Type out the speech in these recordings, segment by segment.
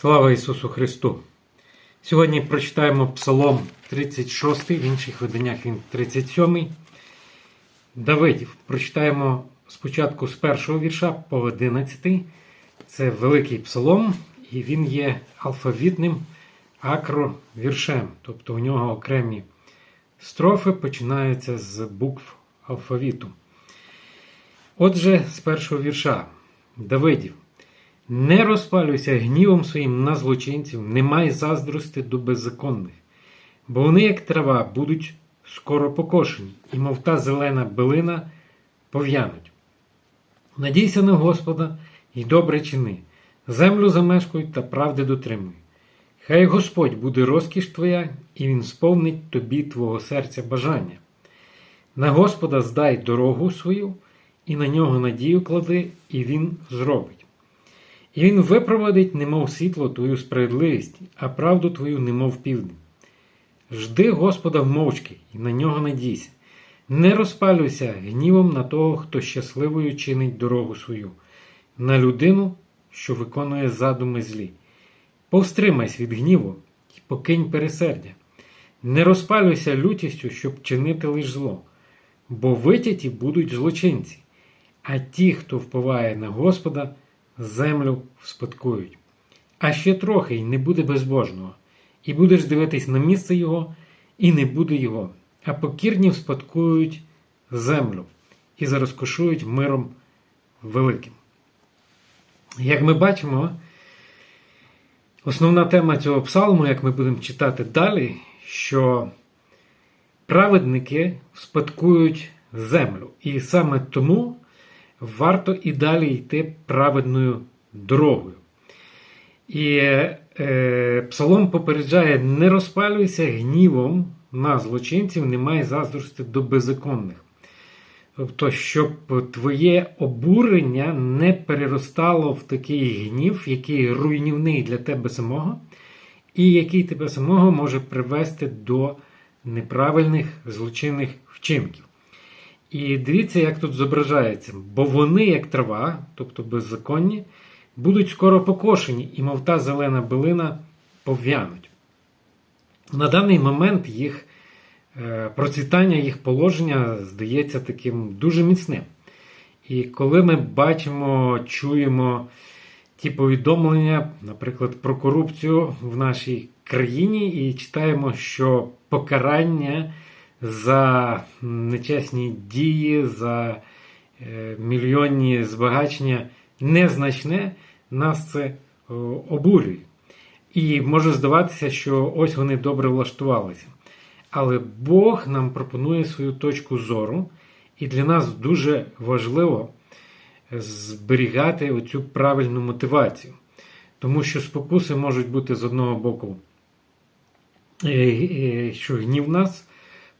Слава Ісусу Христу! Сьогодні прочитаємо Псалом 36, в інших виданнях він 37. Давидів. Прочитаємо спочатку з першого вірша по 11. Це великий псалом, і він є алфавітним акровіршем. Тобто у нього окремі строфи починаються з букв алфавіту. Отже, з першого вірша Давидів. Не розпалюйся гнівом своїм на злочинців, не май заздрости до беззаконних, бо вони, як трава, будуть скоро покошені, і мов та зелена билина пов'януть. Надійся на Господа і добре чини, землю замешкуй та правди дотримуй. Хай Господь буде розкіш твоя, і Він сповнить тобі твого серця бажання. На Господа здай дорогу свою, і на нього надію клади, і Він зробить. І він випроводить, немов світло, твою справедливість, а правду твою, немов південь. Жди Господа мовчки і на нього надійся. Не розпалюйся гнівом на того, хто щасливою чинить дорогу свою, на людину, що виконує задуми злі. Повстримайся від гніву і покинь пересердя. Не розпалюйся лютістю, щоб чинити лиш зло, бо витяті будуть злочинці, а ті, хто впливає на Господа, землю вспадкують. А ще трохи й не буде безбожного, і будеш дивитись на місце його, і не буде його, а покірні вспадкують землю і зарозкошують миром великим. Як ми бачимо, основна тема цього псалму, як ми будемо читати далі, що праведники вспадкують землю. І саме тому варто і далі йти праведною дорогою. І е, Псалом попереджає: не розпалюйся гнівом на злочинців, немає заздрости до беззаконних. Тобто, щоб твоє обурення не переростало в такий гнів, який руйнівний для тебе самого, і який тебе самого може привести до неправильних злочинних вчинків. І дивіться, як тут зображається. Бо вони, як трава, тобто беззаконні, будуть скоро покошені, і мов та зелена билина пов'януть. На даний момент їх е, процвітання, їх положення здається таким дуже міцним. І коли ми бачимо, чуємо ті повідомлення, наприклад, про корупцію в нашій країні, і читаємо, що покарання за нечесні дії, за е, мільйонні збагачення незначне, нас це обурює. І може здаватися, що ось вони добре влаштувалися. Але Бог нам пропонує свою точку зору, і для нас дуже важливо зберігати оцю правильну мотивацію. Тому що спокуси можуть бути з одного боку, е, е, що гнів нас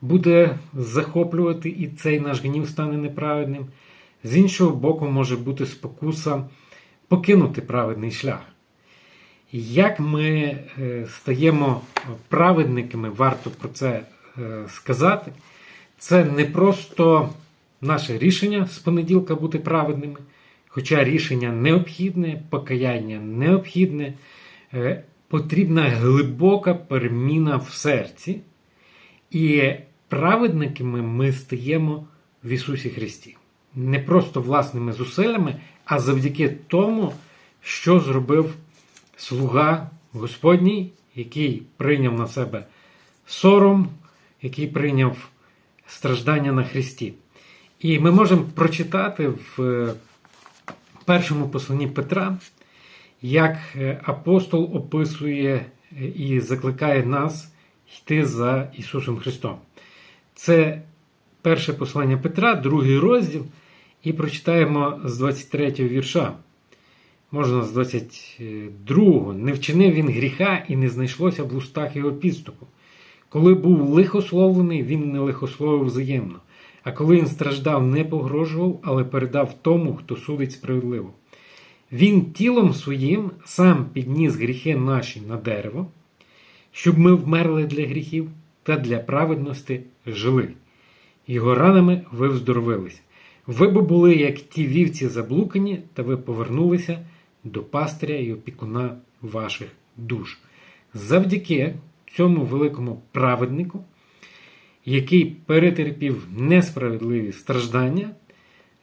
буде захоплювати, і цей наш гнів стане неправедним. З іншого боку, може бути спокуса покинути праведний шлях. Як ми е, стаємо праведниками, варто про це е, сказати, це не просто наше рішення з понеділка бути праведними, хоча рішення необхідне, покаяння необхідне, е, потрібна глибока переміна в серці. І праведниками ми стаємо в Ісусі Христі. Не просто власними зусиллями, а завдяки тому, що зробив слуга Господній, який прийняв на себе сором, який прийняв страждання на Христі. І ми можемо прочитати в першому посланні Петра, як апостол описує і закликає нас йти за Ісусом Христом. Це перше послання Петра, другий розділ, і прочитаємо з 23 вірша. Можна з 22-го. Не вчинив він гріха і не знайшлося в устах його підступу. Коли був лихословлений, він не лихословив взаємно. А коли він страждав, не погрожував, але передав тому, хто судить справедливо. Він тілом своїм сам підніс гріхи наші на дерево, щоб ми вмерли для гріхів та для праведності жили. Його ранами ви вздоровились. Ви б були, як ті вівці заблукані, та ви повернулися до пастиря і опікуна ваших душ. Завдяки цьому великому праведнику, який перетерпів несправедливі страждання,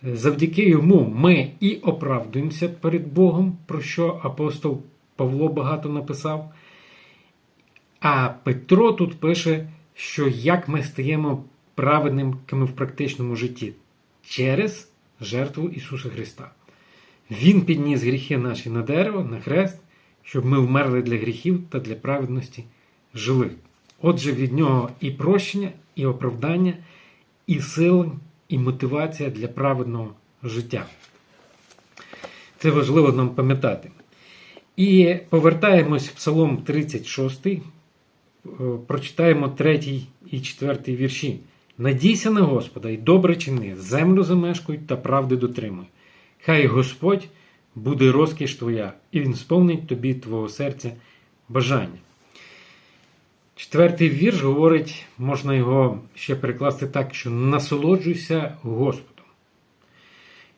завдяки йому ми і оправдуємося перед Богом, про що апостол Павло багато написав. А Петро тут пише, що як ми стаємо праведними в практичному житті через жертву Ісуса Христа. Він підніс гріхи наші на дерево, на хрест, щоб ми вмерли для гріхів та для праведності жили. Отже, від нього і прощення, і оправдання, і сила, і мотивація для праведного життя. Це важливо нам пам'ятати. І повертаємось в Псалом 36, прочитаємо 3 і 4 вірші. Надійся на Господа і добре чини, землю замешкуй та правди дотримуй. Хай Господь буде розкіш твоя, і Він сповнить тобі твого серця бажання. Четвертий вірш говорить, можна його ще перекласти так, що насолоджуйся Господом.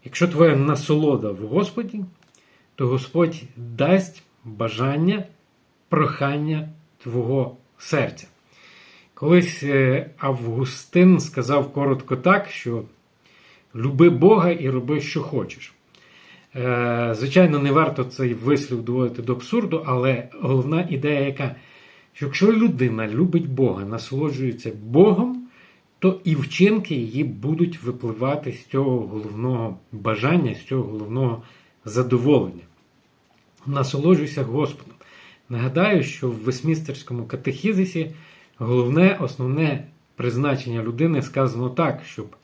Якщо твоя насолода в Господі, то Господь дасть бажання, прохання твого серця. Колись Августин сказав коротко так, що люби Бога і роби, що хочеш. Звичайно, не варто цей вислів доводити до абсурду, але головна ідея, яка, що якщо людина любить Бога, насолоджується Богом, то і вчинки її будуть випливати з цього головного бажання, з цього головного задоволення. Насолоджуйся Господом. Нагадаю, що в Весмістерському катехізисі головне, основне призначення людини сказано так, щоб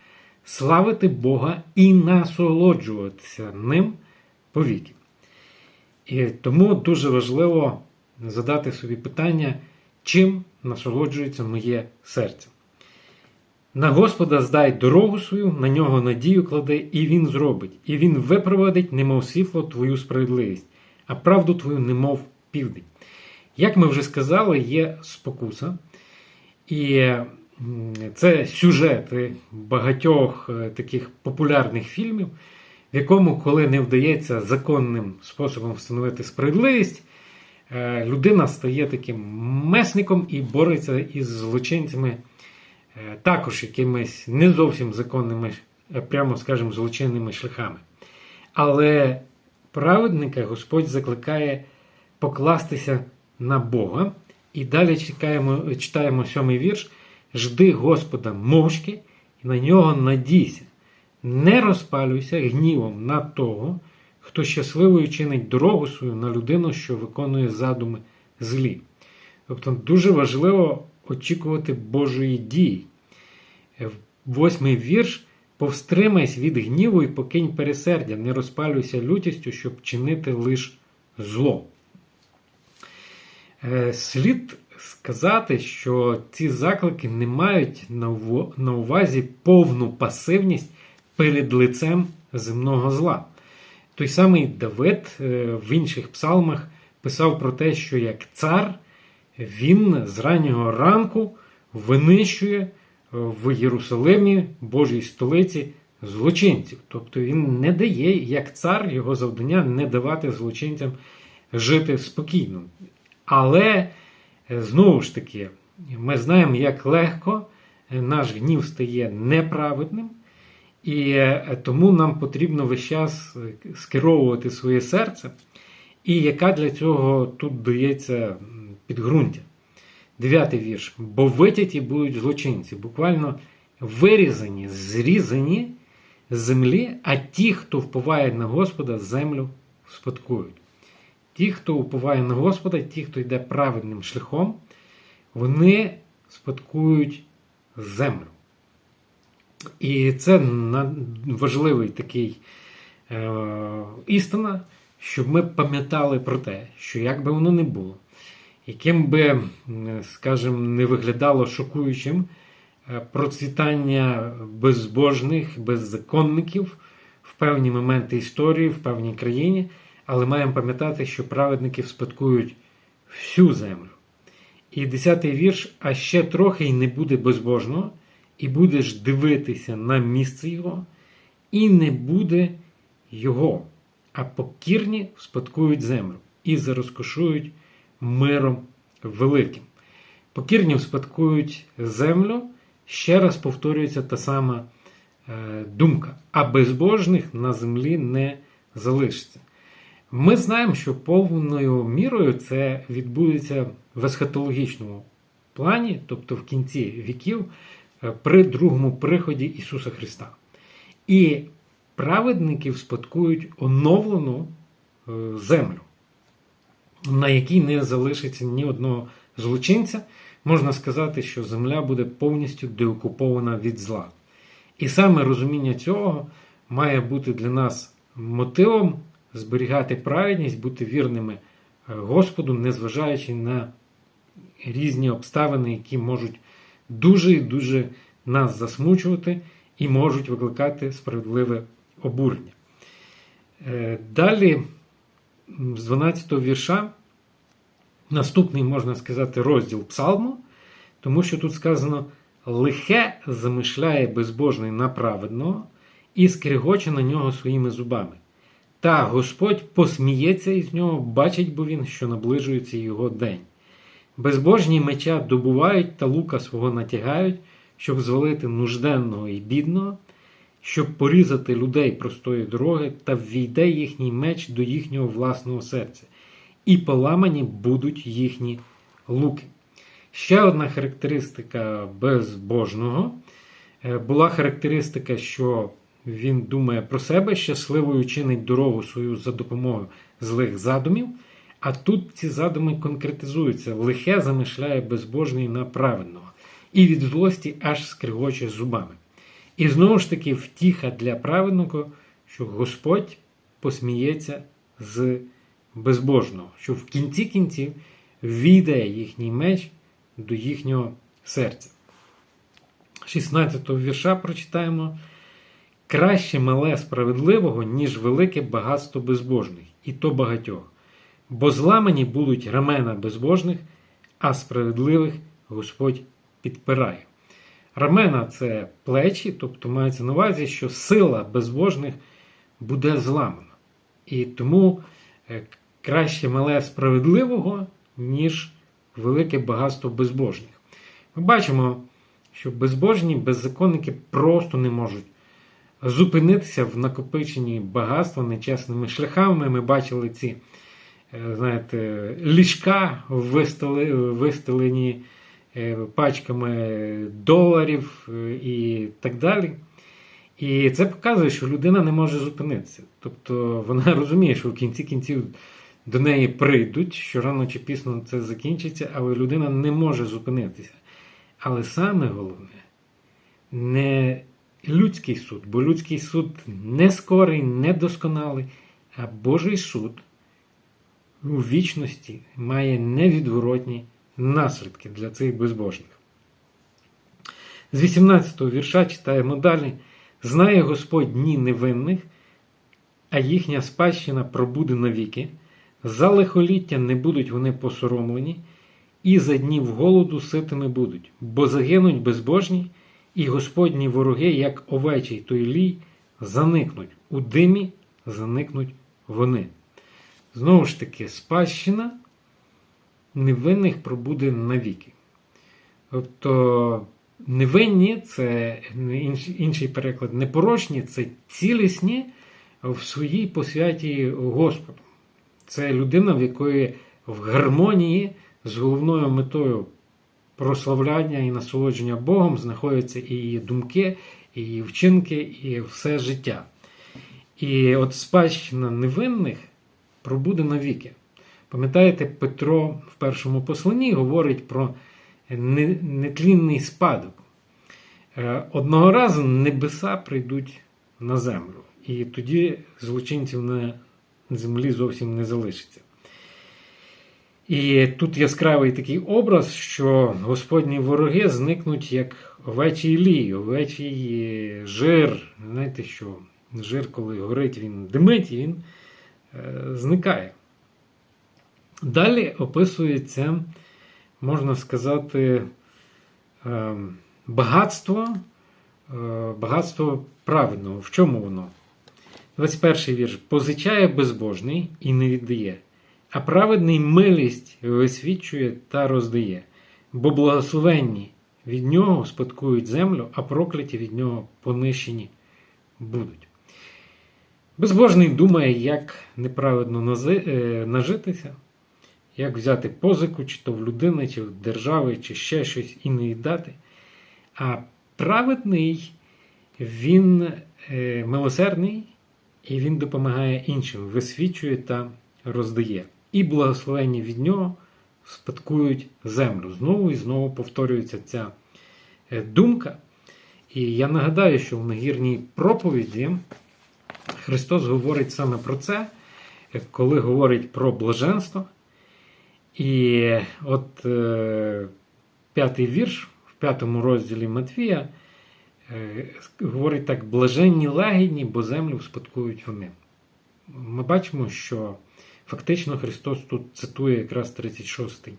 славити Бога і насолоджуватися ним повіки. І тому дуже важливо задати собі питання, чим насолоджується моє серце. На Господа здай дорогу свою, на нього надію клади, і Він зробить, і Він випроводить, немов світло, твою справедливість, а правду твою, немов південь. Як ми вже сказали, є спокуса. І це сюжети багатьох е, таких популярних фільмів, в якому, коли не вдається законним способом встановити справедливість, е, людина стає таким месником і бореться із злочинцями, е, також якимись не зовсім законними, прямо скажімо, злочинними шляхами. Але праведника Господь закликає покластися на Бога. І далі чекаємо, читаємо сьомий вірш. Жди Господа мовчки і на нього надійся. Не розпалюйся гнівом на того, хто щасливою чинить дорогу свою на людину, що виконує задуми злі. Тобто дуже важливо очікувати Божої дії. Восьмий вірш. Повстримайся від гніву і покинь пересердя, не розпалюйся лютістю, щоб чинити лиш зло. Е, слід сказати, що ці заклики не мають на увазі повну пасивність перед лицем земного зла. Той самий Давид е, в інших псалмах писав про те, що як цар він з раннього ранку винищує в Єрусалимі, Божій столиці, злочинців. Тобто він не дає, як цар, його завдання не давати злочинцям жити спокійно. Але е, знову ж таки, ми знаємо, як легко е, наш гнів стає неправедним, і е, тому нам потрібно весь час скеровувати своє серце, і яка для цього тут дається підґрунтя. Дев'ятий вірш. Бо витяті будуть злочинці, буквально вирізані, зрізані з землі, а ті, хто впливає на Господа, землю спадкують. Ті, хто уповає на Господа, ті, хто йде праведним шляхом, вони спадкують землю. І це важливий такий е, істина, щоб ми пам'ятали про те, що як би воно не було, яким би, скажімо, не виглядало шокуючим е, процвітання безбожних, беззаконників в певні моменти історії, в певній країні. Але маємо пам'ятати, що праведники спадкують всю землю. І десятий вірш, а ще трохи й не буде безбожного, і будеш дивитися на місце його, і не буде його. а покірні вспадкують землю і зарозкошують миром великим. Покірні вспадкують землю, ще раз повторюється та сама е, думка, а безбожних на землі не залишиться. Ми знаємо, що повною мірою це відбудеться в есхатологічному плані, тобто в кінці віків, е, при другому приході Ісуса Христа. І праведники спадкують оновлену е, землю, на якій не залишиться ні одного злочинця. Можна сказати, що земля буде повністю деокупована від зла. І саме розуміння цього має бути для нас мотивом зберігати праведність, бути вірними е, Господу, незважаючи на різні обставини, які можуть дуже і дуже нас засмучувати і можуть викликати справедливе обурення. Е, Далі, з 12 го вірша, наступний, можна сказати, розділ Псалму, тому що тут сказано: лихе замишляє безбожний на праведного і скригоче на нього своїми зубами. Та Господь посміється із нього, бачить бо він, що наближується його день. Безбожні меча добувають та лука свого натягають, щоб звалити нужденного і бідного, щоб порізати людей простої дороги, та ввійде їхній меч до їхнього власного серця, і поламані будуть їхні луки. Ще одна характеристика безбожного е, була характеристика, що він думає про себе, щасливою чинить дорогу свою за допомогою злих задумів. А тут ці задуми конкретизуються: лихе замишляє безбожний на праведного, і від злості аж скригоче зубами. І знову ж таки втіха для праведного, що Господь посміється з безбожного, що в кінці кінців війде їхній меч до їхнього серця. 16 го вірша прочитаємо. Краще мале справедливого, ніж велике багатство безбожних, і то багатьох. Бо зламані будуть рамена безбожних, а справедливих Господь підпирає. Рамена це плечі, тобто мається на увазі, що сила безбожних буде зламана. І тому е, краще мале справедливого, ніж велике багатство безбожних. Ми бачимо, що безбожні беззаконники просто не можуть зупинитися в накопиченні багатства нечесними шляхами. Ми бачили ці е, знаєте, ліжка вистелені е, пачками доларів е, і так далі. І це показує, що людина не може зупинитися. Тобто вона розуміє, що в кінці кінців до неї прийдуть, що рано чи пізно це закінчиться, але людина не може зупинитися. Але саме головне не людський суд, бо людський суд не скорий, не досконалий, а Божий суд у вічності має невідворотні наслідки для цих безбожних. З 18 го вірша читаємо далі: знає Господь дні невинних, а їхня спадщина пробуде навіки, за лихоліття не будуть вони посоромлені, і за днів голоду ситими будуть, бо загинуть безбожні. І Господні вороги, як овечий той лій, заникнуть. У димі заникнуть вони. Знову ж таки, спадщина невинних пробуде навіки. Тобто невинні це інший переклад, непорочні це цілісні в своїй посвяті Господу. Це людина, в якої в гармонії з головною метою прославляння і насолодження Богом знаходяться і її думки, і її вчинки, і все життя. І от спадщина невинних пробуде навіки. Пам'ятаєте, Петро в першому посланні говорить про нетлінний спадок. Е, одного разу небеса прийдуть на землю, і тоді злочинців на землі зовсім не залишиться. І тут яскравий такий образ, що Господні вороги зникнуть як овечий лій, овечий жир. Знаєте що? Жир, коли горить, він димить і він е, зникає. Далі описується, можна сказати, е, багатство, е, багатство праведного. В чому воно? 21 вірш. Позичає безбожний і не віддає, а праведний милість висвічує та роздає, бо благословенні від нього спадкують землю, а прокляті від нього понищені будуть. Безбожний думає, як неправедно е, нажитися, як взяти позику, чи то в людини, чи в держави, чи ще щось і не віддати. А праведний, він е, милосердний і він допомагає іншим, висвічує та роздає. І благословення від нього спадкують землю. Знову і знову повторюється ця е, думка. І я нагадаю, що в нагірній проповіді Христос говорить саме про це, е, коли говорить про блаженство. І от е, п'ятий вірш в п'ятому розділі Матвія е, говорить так: блаженні лагідні, бо землю спадкують вони. Ми бачимо, що фактично Христос тут цитує якраз 36-й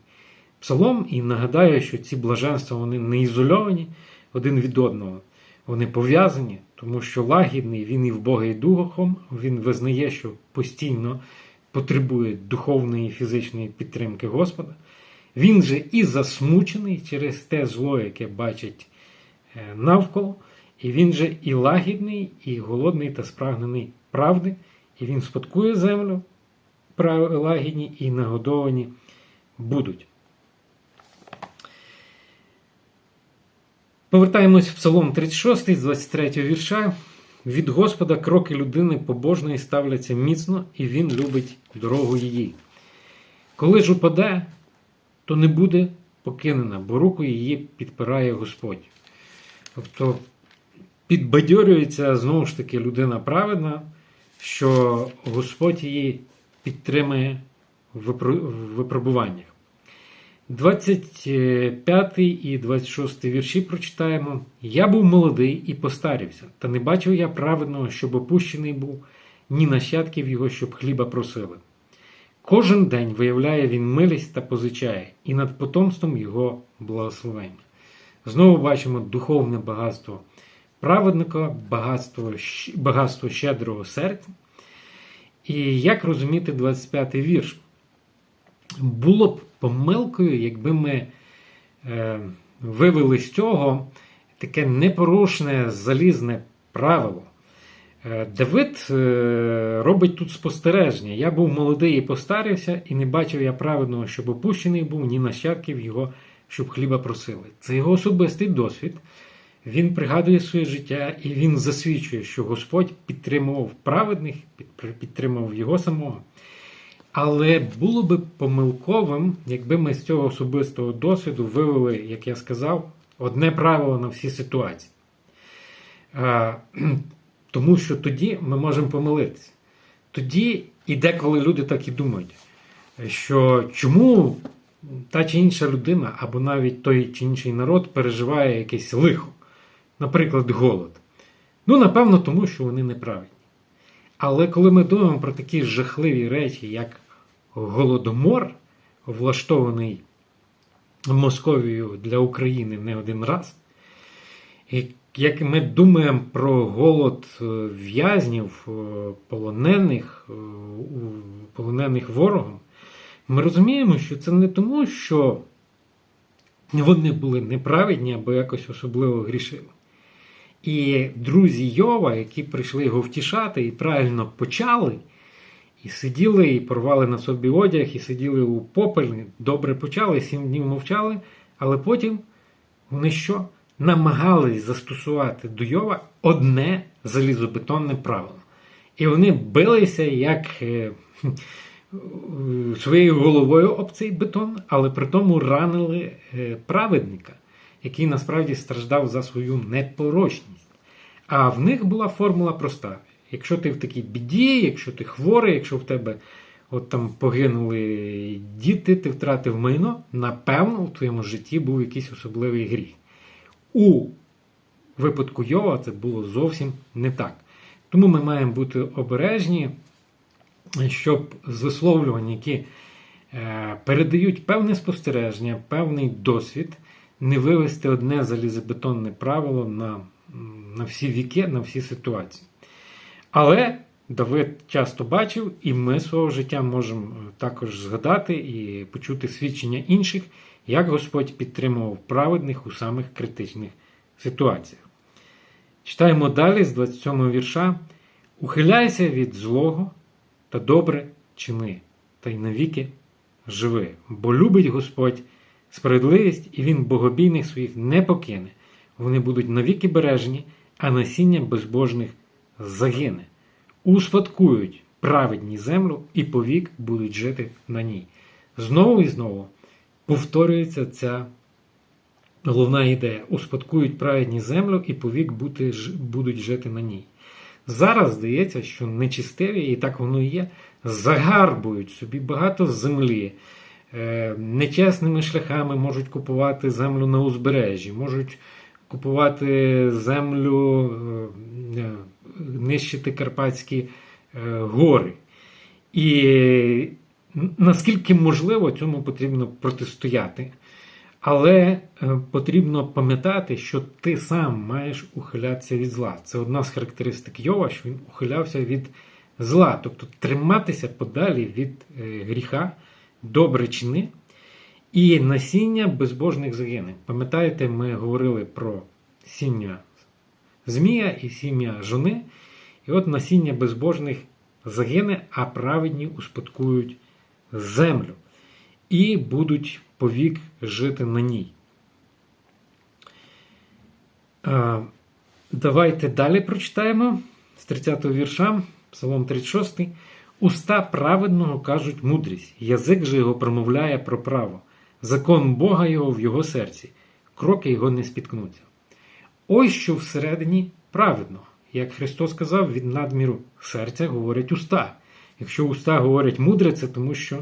псалом і нагадає, що ці блаженства вони не ізольовані один від одного. Вони пов'язані, тому що лагідний він і в Бога і духом, він визнає, що постійно потребує духовної і фізичної підтримки Господа. Він же і засмучений через те зло, яке бачить е, навколо, і він же і лагідний, і голодний та спрагнений правди, і він спадкує землю лагідні і нагодовані будуть. Повертаємось в Псалом 36 з 23 вірша. Від Господа кроки людини побожної ставляться міцно, і він любить дорогу її. Коли ж упаде, то не буде покинена, бо руку її підпирає Господь. Тобто підбадьорюється знову ж таки людина праведна, що Господь її підтримує в випробуваннях. 25 і 26 вірші прочитаємо. Я був молодий і постарівся, та не бачив я праведного, щоб опущений був, ні нащадків його, щоб хліба просили. Кожен день виявляє він милість та позичає, і над потомством його благословення. Знову бачимо духовне багатство праведника, багатство, багатство щедрого серця. І як розуміти 25 вірш? Було б помилкою, якби ми е, вивели з цього таке непорушне залізне правило. Е, Давид е, робить тут спостереження. Я був молодий і постарився, і не бачив я праведного, щоб опущений був, ні нащадків його, щоб хліба просили. Це його особистий досвід. Він пригадує своє життя і він засвідчує, що Господь підтримував праведних, підтримував його самого. Але було би помилковим, якби ми з цього особистого досвіду вивели, як я сказав, одне правило на всі ситуації. Тому що тоді ми можемо помилитися. Тоді і деколи люди так і думають, що чому та чи інша людина, або навіть той чи інший народ переживає якесь лихо, наприклад, голод. Ну, напевно, тому що вони неправильні. Але коли ми думаємо про такі жахливі речі, як голодомор, влаштований Московією для України не один раз, як ми думаємо про голод е, в'язнів, е, полонених, е, полонених ворогом, ми розуміємо, що це не тому, що вони були неправедні або якось особливо грішили. І друзі Йова, які прийшли його втішати і правильно почали, і сиділи, і порвали на собі одяг, і сиділи у попелі, добре почали, сім днів мовчали, але потім вони що? Намагались застосувати до Йова одне залізобетонне правило. І вони билися як е, своєю головою об цей бетон, але при тому ранили е, праведника, який насправді страждав за свою непорочність. А в них була формула проста: якщо ти в такій біді, якщо ти хворий, якщо в тебе от там погинули діти, ти втратив майно, напевно, в твоєму житті був якийсь особливий гріх. У випадку Йова це було зовсім не так. Тому ми маємо бути обережні, щоб з які е, передають певне спостереження, певний досвід, не вивести одне залізобетонне правило на, на всі віки, на всі ситуації. Але Давид часто бачив, і ми свого життя можемо е, також згадати і почути свідчення інших, як Господь підтримував праведних у самих критичних ситуаціях. Читаємо далі з 27 вірша: Ухиляйся від злого та добре чини, та й навіки живи, бо любить Господь справедливість, і Він богобійних своїх не покине. Вони будуть навіки бережені, а насіння безбожних загине. Успадкують праведні землю і повік будуть жити на ній. Знову і знову повторюється ця головна ідея: успадкують праведні землю і повік бути, будуть жити на ній. Зараз здається, що нечистиві, і так воно і є, загарбують собі багато землі, нечесними шляхами можуть купувати землю на узбережжі, можуть купувати землю, е, е, нищити Карпатські е, гори. І наскільки можливо, цьому потрібно протистояти. Але е, потрібно пам'ятати, що ти сам маєш ухилятися від зла. Це одна з характеристик Йова, що він ухилявся від зла, тобто триматися подалі від е, гріха, добре чини і насіння безбожних загине. Пам'ятаєте, ми говорили про сім'я Змія і сім'я жони, і от насіння безбожних загине, а праведні успадкують землю і будуть повік жити на ній. Давайте далі прочитаємо з 30-го вірша, Псалом 36. Уста праведного кажуть мудрість, язик же його промовляє про право, закон Бога його в його серці, кроки його не спіткнуться. Ось що всередині праведного. Як Христос сказав, від надміру серця говорять уста. Якщо уста говорять мудре, це тому що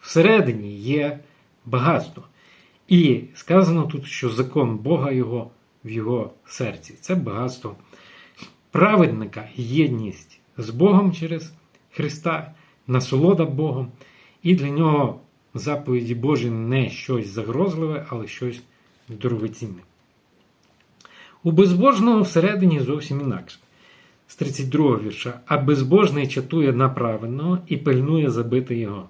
всередині є багатство. І сказано тут, що закон Бога його в його серці. Це багатство праведника, єдність з Богом через Христа, насолода Богом. І для нього заповіді Божі не щось загрозливе, але щось дорогоцінне. У безбожного всередині зовсім інакше. З 32 вірша. А безбожний чатує на праведного і пильнує забити його.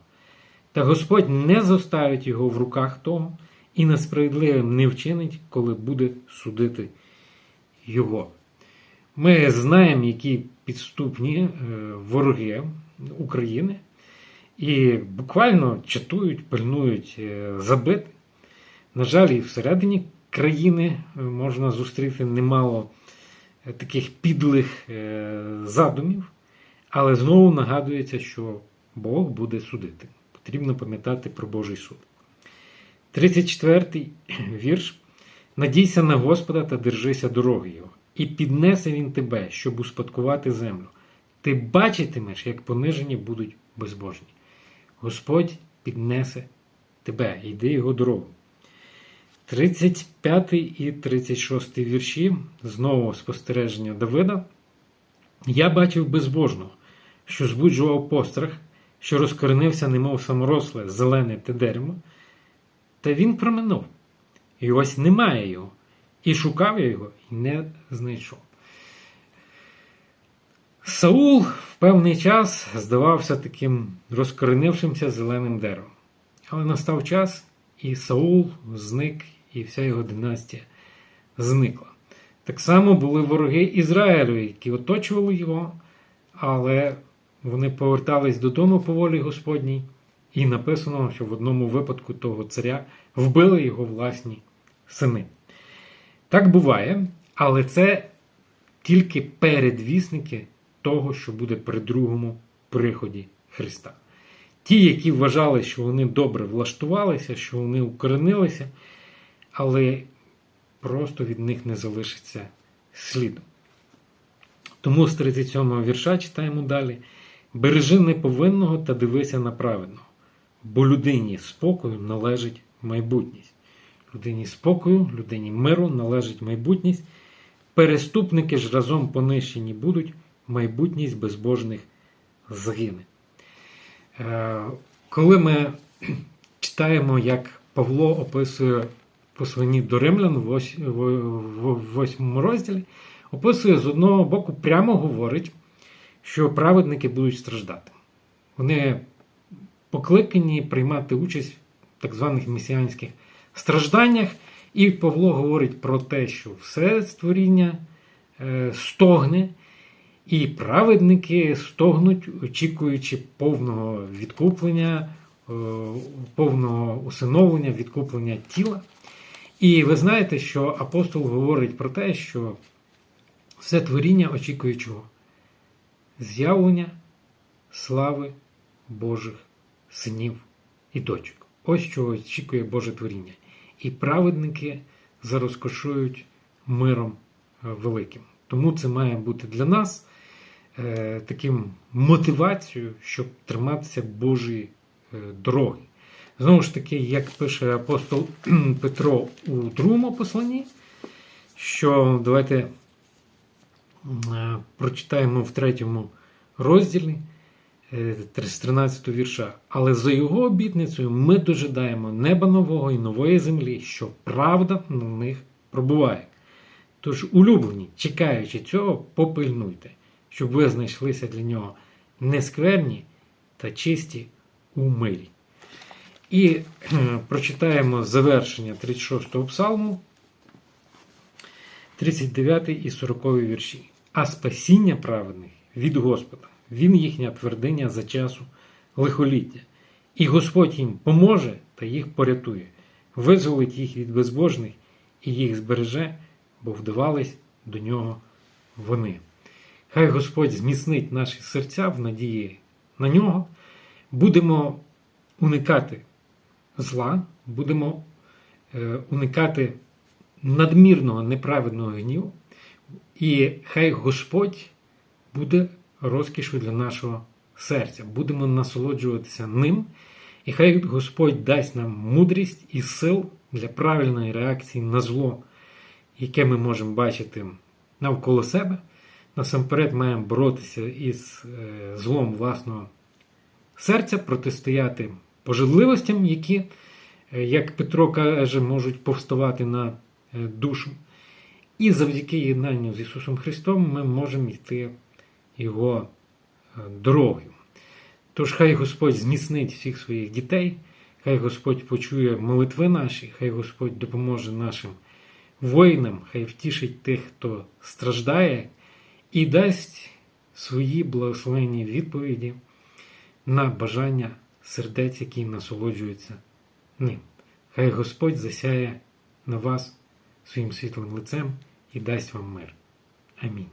Та Господь не зоставить його в руках того і несправедливим не вчинить, коли буде судити його. Ми знаємо, які підступні е, вороги України, і буквально чатують, пильнують е, забити. На жаль, і всередині країни е, можна зустріти немало таких підлих задумів, але знову нагадується, що Бог буде судити. Потрібно пам'ятати про Божий суд. 34 вірш. Надійся на Господа та держися дороги Його, і піднесе Він тебе, щоб успадкувати землю. Ти бачитимеш, як понижені будуть безбожні. Господь піднесе тебе, йди його дорогу. 35 і 36 вірші знову спостереження Давида. Я бачив безбожного, що збуджував пострах, що розкоренився, немов саморосле, зелене те дерево, та він проминув. І ось немає його. І шукав я його, і не знайшов. Саул в певний час здавався таким розкоренившимся зеленим деревом. Але настав час, і Саул зник, і вся його династія зникла. Так само були вороги Ізраїлю, які оточували його, але вони повертались додому по волі Господній, і написано, що в одному випадку того царя вбили його власні сини. Так буває, але це тільки передвісники того, що буде при другому приході Христа. Ті, які вважали, що вони добре влаштувалися, що вони укоренилися, але просто від них не залишиться сліду. Тому з 37 вірша читаємо далі: бережи неповинного та дивися на праведного, бо людині спокою належить майбутність. Людині спокою, людині миру належить майбутність. Переступники ж разом понищені будуть, майбутність безбожних загине. Е, Коли ми читаємо, як Павло описує посланні до римлян в восьмому розділі, описує з одного боку, прямо говорить, що праведники будуть страждати. Вони покликані приймати участь в так званих месіанських стражданнях. І Павло говорить про те, що все створіння е, стогне, і праведники стогнуть, очікуючи повного відкуплення, е, повного усиновлення, відкуплення тіла. І ви знаєте, що апостол говорить про те, що все творіння очікує чого? З'явлення слави Божих синів і дочок. Ось чого очікує Боже творіння. І праведники зарозкошують миром е, великим. Тому це має бути для нас е, таким мотивацією, щоб триматися Божої е, дороги. Знову ж таки, як пише апостол Петро у другому посланні, що давайте е, прочитаємо в третьому розділі з 13 вірша. Але за його обітницею ми дожидаємо неба нового і нової землі, що правда на них пробуває. Тож, улюблені, чекаючи цього, попильнуйте, щоб ви знайшлися для нього нескверні та чисті у мирі. І прочитаємо завершення 36-го псалму, 39 і 40 вірші. А спасіння праведних від Господа, Він їхня твердиня за часу лихоліття. І Господь їм поможе та їх порятує, визволить їх від безбожних і їх збереже, бо вдавались до нього вони. Хай Господь зміцнить наші серця в надії на нього. Будемо уникати зла, будемо е, уникати надмірного неправедного гніву, і хай Господь буде розкішу для нашого серця. Будемо насолоджуватися ним, і хай Господь дасть нам мудрість і сил для правильної реакції на зло, яке ми можемо бачити навколо себе. Насамперед маємо боротися із е, злом власного серця, протистояти пожадливостям, які, е, як Петро каже, можуть повставати на е, душу. І завдяки єднанню з Ісусом Христом ми можемо йти Його е, дорогою. Тож хай Господь зміцнить всіх своїх дітей, хай Господь почує молитви наші, хай Господь допоможе нашим воїнам, хай втішить тих, хто страждає, і дасть свої благословенні відповіді на бажання сердець, які насолоджуються ним. Хай Господь засяє на вас своїм світлим лицем і дасть вам мир. Амінь.